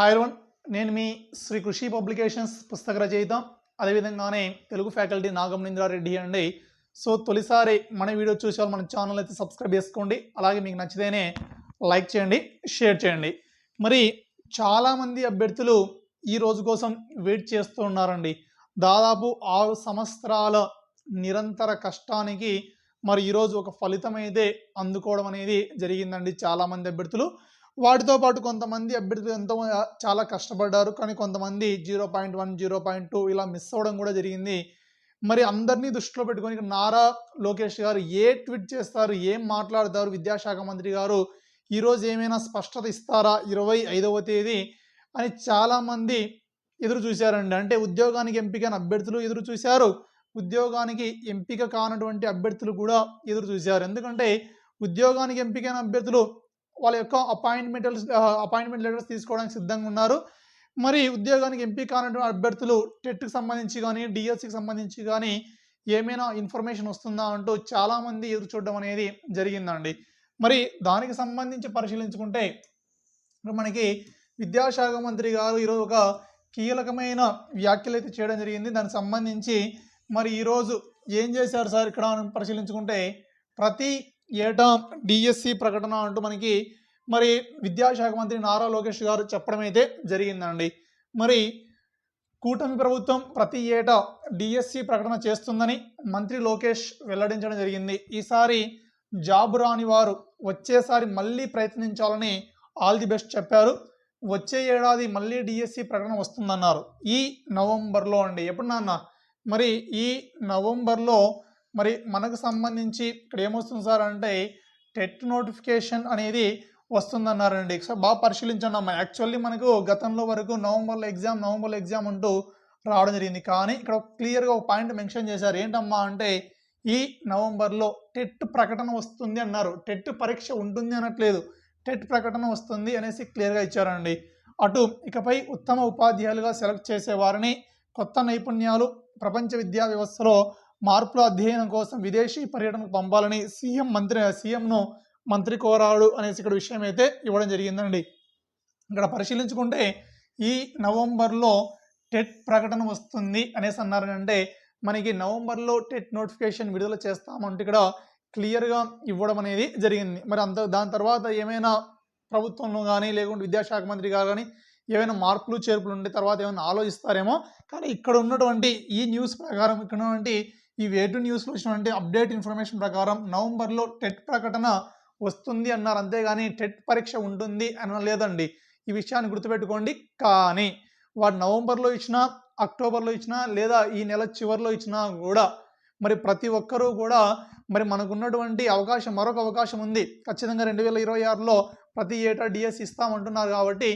Hi one నేను మీ శ్రీ కృషి publications పుస్తక రచయిత అదేవిధంగానే తెలుగు ఫ్యాకల్టీ నాగమనింద్రారెడ్డి అండి. సో తొలిసారి మన వీడియో చూసే మన ఛానల్ అయితే సబ్స్క్రైబ్ చేసుకోండి. అలాగే మీకు నచ్చితేనే లైక్ చేయండి షేర్ చేయండి. మరి చాలామంది అభ్యర్థులు ఈ రోజు కోసం వెయిట్ చేస్తూ ఉన్నారండి. దాదాపు ఆరు సంవత్సరాల నిరంతర కష్టానికి మరి ఈరోజు ఒక ఫలితం అయితే అందుకోవడం అనేది జరిగిందండి చాలామంది అభ్యర్థులు. వాటితో పాటు కొంతమంది అభ్యర్థులు ఎంతో చాలా కష్టపడ్డారు. కానీ కొంతమంది zero point one zero point two ఇలా మిస్ అవ్వడం కూడా జరిగింది. మరి అందరినీ దృష్టిలో పెట్టుకొని నారా లోకేష్ గారు ఏ ట్వీట్ చేస్తారు? ఏం మాట్లాడతారు? విద్యాశాఖ మంత్రి గారు ఈరోజు ఏమైనా స్పష్టత ఇస్తారా? ఇరవై ఐదవ తేదీ అని చాలామంది ఎదురు చూశారండి. అంటే ఉద్యోగానికి ఎంపికైన అభ్యర్థులు ఎదురు చూశారు. ఉద్యోగానికి ఎంపిక కానటువంటి అభ్యర్థులు కూడా ఎదురు చూశారు. ఎందుకంటే ఉద్యోగానికి ఎంపికైన అభ్యర్థులు వాళ్ళ యొక్క అపాయింట్మెంట్ అపాయింట్మెంట్ లెటర్స్ తీసుకోవడానికి సిద్ధంగా ఉన్నారు. మరి ఉద్యోగానికి ఎంపిక కానటువంటి అభ్యర్థులు టెట్కి సంబంధించి కానీ డిఎస్సికి సంబంధించి కానీ ఏమైనా ఇన్ఫర్మేషన్ వస్తుందా అంటూ చాలామంది ఎదురు చూడడం అనేది జరిగిందండి. మరి దానికి సంబంధించి పరిశీలించుకుంటే మనకి విద్యాశాఖ మంత్రి గారు ఈరోజు ఒక కీలకమైన వ్యాఖ్యలు అయితే చేయడం జరిగింది. దానికి సంబంధించి మరి ఈరోజు ఏం చేశారు సార్ ఇక్కడ పరిశీలించుకుంటే ప్రతి ఏటా డిఎస్సి ప్రకటన అంటూ మనకి మరి విద్యాశాఖ మంత్రి నారా లోకేష్ గారు చెప్పడం అయితే జరిగిందండి. మరి కూటమి ప్రభుత్వం ప్రతి ఏటా డిఎస్సి ప్రకటన చేస్తుందని మంత్రి లోకేష్ వెల్లడించడం జరిగింది. ఈసారి జాబ్ రాని వారు వచ్చేసారి మళ్ళీ ప్రయత్నించాలని ఆల్ ది బెస్ట్ చెప్పారు. వచ్చే ఏడాది మళ్ళీ డిఎస్సి ప్రకటన వస్తుందన్నారు. ఈ నవంబర్లో అండి. ఎప్పుడు నాన్న? మరి ఈ నవంబర్లో మరి మనకు సంబంధించి ఇక్కడ ఏమొస్తుంది సార్ అంటే టెట్ నోటిఫికేషన్ అనేది వస్తుందన్నారండి. సో బాగా పరిశీలించండి అమ్మా. యాక్చువల్లీ మనకు గతంలో వరకు నవంబర్లో ఎగ్జామ్ నవంబర్లో ఎగ్జామ్ అంటూ రావడం జరిగింది. కానీ ఇక్కడ క్లియర్గా ఒక పాయింట్ మెన్షన్ చేశారు. ఏంటమ్మా అంటే ఈ నవంబర్లో టెట్ ప్రకటన వస్తుంది అన్నారు. టెట్ పరీక్ష ఉంటుంది అనట్లేదు. టెట్ ప్రకటన వస్తుంది అనేసి క్లియర్గా ఇచ్చారండి. అటు ఇకపై ఉత్తమ ఉపాధ్యాయులుగా సెలెక్ట్ చేసే వారిని కొత్త నైపుణ్యాలు ప్రపంచ విద్యా వ్యవస్థలో మార్పుల అధ్యయనం కోసం విదేశీ పర్యటనకు పంపాలని సీఎం మంత్రి సీఎంను మంత్రి కోరాడు అనేసి ఇక్కడ విషయం అయితే ఇవ్వడం జరిగిందండి. ఇక్కడ పరిశీలించుకుంటే ఈ నవంబర్లో టెట్ ప్రకటన వస్తుంది అనేసి అన్నారంటే మనకి నవంబర్లో టెట్ నోటిఫికేషన్ విడుదల చేస్తామంటే ఇక్కడ క్లియర్గా ఇవ్వడం అనేది జరిగింది. మరి అంత దాని తర్వాత ఏమైనా ప్రభుత్వంలో కానీ లేకుంటే విద్యాశాఖ మంత్రి గారు కానీ ఏమైనా మార్పులు చేర్పులు ఉండే తర్వాత ఏమైనా ఆలోచిస్తారేమో. కానీ ఇక్కడ ఉన్నటువంటి ఈ న్యూస్ ప్రకారం ఇక్కడ ఉన్నటువంటి ఈ వేటు న్యూస్లో వచ్చినటువంటి అప్డేట్ ఇన్ఫర్మేషన్ ప్రకారం నవంబర్లో టెట్ ప్రకటన వస్తుంది అన్నారు. అంతేగాని టెట్ పరీక్ష ఉంటుంది అని లేదండి ఈ విషయాన్ని గుర్తుపెట్టుకోండి. కానీ వాడు నవంబర్లో ఇచ్చినా అక్టోబర్లో ఇచ్చినా లేదా ఈ నెల చివరిలో ఇచ్చినా కూడా మరి ప్రతి ఒక్కరూ కూడా మరి మనకున్నటువంటి అవకాశం మరొక అవకాశం ఉంది. ఖచ్చితంగా రెండు వేల ఇరవై ఆరులో ప్రతి ఏటా డిఎస్ ఇస్తామంటున్నారు కాబట్టి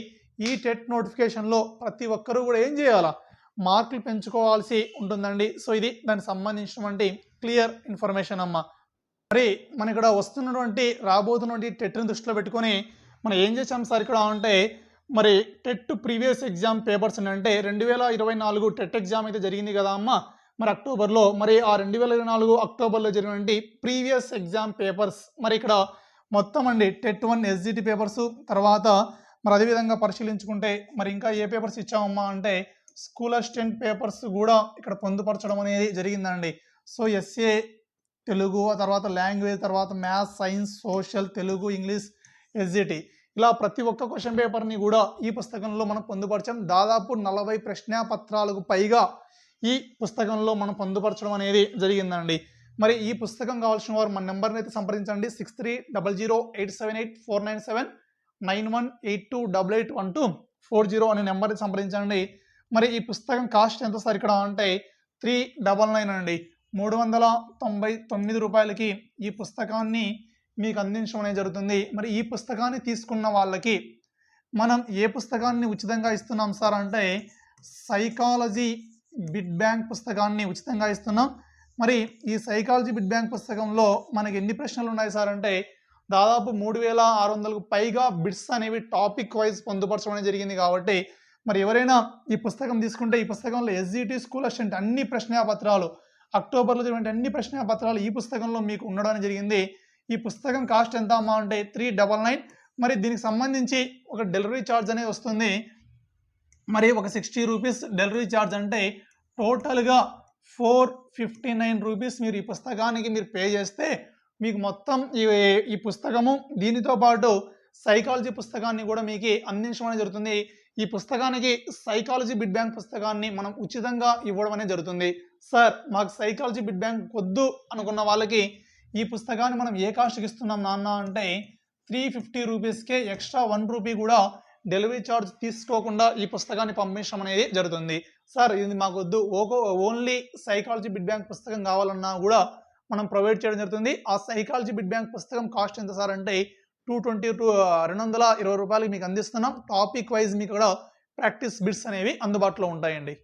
ఈ టెట్ నోటిఫికేషన్లో ప్రతి ఒక్కరూ కూడా ఏం చేయాలా? మార్కులు పెంచుకోవాల్సి ఉంటుందండి. సో ఇది దానికి సంబంధించినటువంటి క్లియర్ ఇన్ఫర్మేషన్ అమ్మ. మరి మన ఇక్కడ వస్తున్నటువంటి రాబోతున్నటువంటి టెట్ని దృష్టిలో పెట్టుకొని మనం ఏం చేసాం సార్ ఇక్కడ అంటే మరి టెట్ ప్రీవియస్ ఎగ్జామ్ పేపర్స్ అంటే రెండు వేల ఇరవై నాలుగు టెట్ ఎగ్జామ్ అయితే జరిగింది కదా అమ్మ. మరి అక్టోబర్లో మరి ఆ రెండు వేల ఇరవై నాలుగు అక్టోబర్లో జరిగినటువంటి ప్రీవియస్ ఎగ్జామ్ పేపర్స్ మరి ఇక్కడ మొత్తం అండి టెట్ వన్ ఎస్జిటి పేపర్స్ తర్వాత మరి అదేవిధంగా పరిశీలించుకుంటే మరి ఇంకా ఏ పేపర్స్ ఇచ్చామమ్మా అంటే స్కూల్ అసిస్టెంట్ పేపర్స్ కూడా ఇక్కడ పొందుపరచడం అనేది జరిగిందండి. సో ఎస్ఏ తెలుగు ఆ తర్వాత లాంగ్వేజ్ తర్వాత maths science social Telugu English SGT ఇలా ప్రతి ఒక్క క్వశ్చన్ పేపర్ని కూడా ఈ పుస్తకంలో మనం పొందుపరచాం. దాదాపు నలభై ప్రశ్నాపత్రాలకు పైగా ఈ పుస్తకంలో మనం పొందుపరచడం అనేది జరిగిందండి. మరి ఈ పుస్తకం కావాల్సిన వారు మన నెంబర్ని అయితే సంప్రదించండి. Six three double zero eight seven eight four nine seven nine one eight two double eight one two four zero అనే నెంబర్ని సంప్రదించండి. మరి ఈ పుస్తకం కాస్ట్ ఎంత సార్ ఇక్కడ అంటే త్రీ డబల్ నైన్ అండి. మూడు వందల తొంభై తొమ్మిది రూపాయలకి ఈ పుస్తకాన్ని మీకు అందించడం అనేది జరుగుతుంది. మరి ఈ పుస్తకాన్ని తీసుకున్న వాళ్ళకి మనం ఏ పుస్తకాన్ని ఉచితంగా ఇస్తున్నాం సార్ అంటే సైకాలజీ బిడ్ బ్యాంక్ పుస్తకాన్ని ఉచితంగా ఇస్తున్నాం. మరి ఈ సైకాలజీ బిడ్ బ్యాంక్ పుస్తకంలో మనకి ఎన్ని ప్రశ్నలు ఉన్నాయి సార్ అంటే దాదాపు మూడు వేల ఆరు వందలకు పైగా బిడ్స్ అనేవి టాపిక్ వైజ్ పొందుపరచడం జరిగింది కాబట్టి మరి ఎవరైనా ఈ పుస్తకం తీసుకుంటే ఈ పుస్తకంలో ఎస్జిటి స్కూల్ అసిస్టెంట్ అన్ని ప్రశ్నాపత్రాలు అక్టోబర్లో జరిగిన అన్ని ప్రశ్నాపత్రాలు ఈ పుస్తకంలో మీకు ఉండడం జరిగింది. ఈ పుస్తకం కాస్ట్ ఎంత? అమ్మా అంటే త్రీ డబల్ నైన్ మరి దీనికి సంబంధించి ఒక డెలివరీ ఛార్జ్ అనేది వస్తుంది. మరి ఒక సిక్స్టీ రూపీస్ డెలివరీ ఛార్జ్ అంటే టోటల్గా ఫోర్ ఫిఫ్టీ నైన్ రూపీస్ మీరు ఈ పుస్తకానికి మీరు పే చేస్తే మీకు మొత్తం ఈ ఈ పుస్తకము దీనితో పాటు సైకాలజీ పుస్తకాన్ని కూడా మీకు అందించడం జరుగుతుంది. ఈ పుస్తకానికి సైకాలజీ బిడ్ బ్యాంక్ పుస్తకాన్ని మనం ఉచితంగా ఇవ్వడం అనేది జరుగుతుంది. సార్ మాకు సైకాలజీ బిడ్ బ్యాంక్ వద్దు అనుకున్న వాళ్ళకి ఈ పుస్తకాన్ని మనం ఏ కాస్ట్కి ఇస్తున్నాం నాన్న అంటే త్రీ ఫిఫ్టీ రూపీస్కే ఎక్స్ట్రా వన్ రూపీ కూడా డెలివరీ ఛార్జ్ తీసుకోకుండా ఈ పుస్తకాన్ని పంపించడం అనేది జరుగుతుంది. సార్ ఇది మాకు వద్దు. ఓకో ఓన్లీ సైకాలజీ బిడ్ బ్యాంక్ పుస్తకం కావాలన్నా కూడా మనం ప్రొవైడ్ చేయడం జరుగుతుంది. ఆ సైకాలజీ బిడ్ బ్యాంక్ పుస్తకం కాస్ట్ ఎంత సార్ అంటే టూ ట్వంటీ టూ రెండు వందల ఇరవై రూపాయలకి మీకు అందిస్తున్నాం. టాపిక్ వైజ్ మీకు కూడా ప్రాక్టీస్ బిట్స్ అనేవి అందుబాటులో ఉంటాయండి.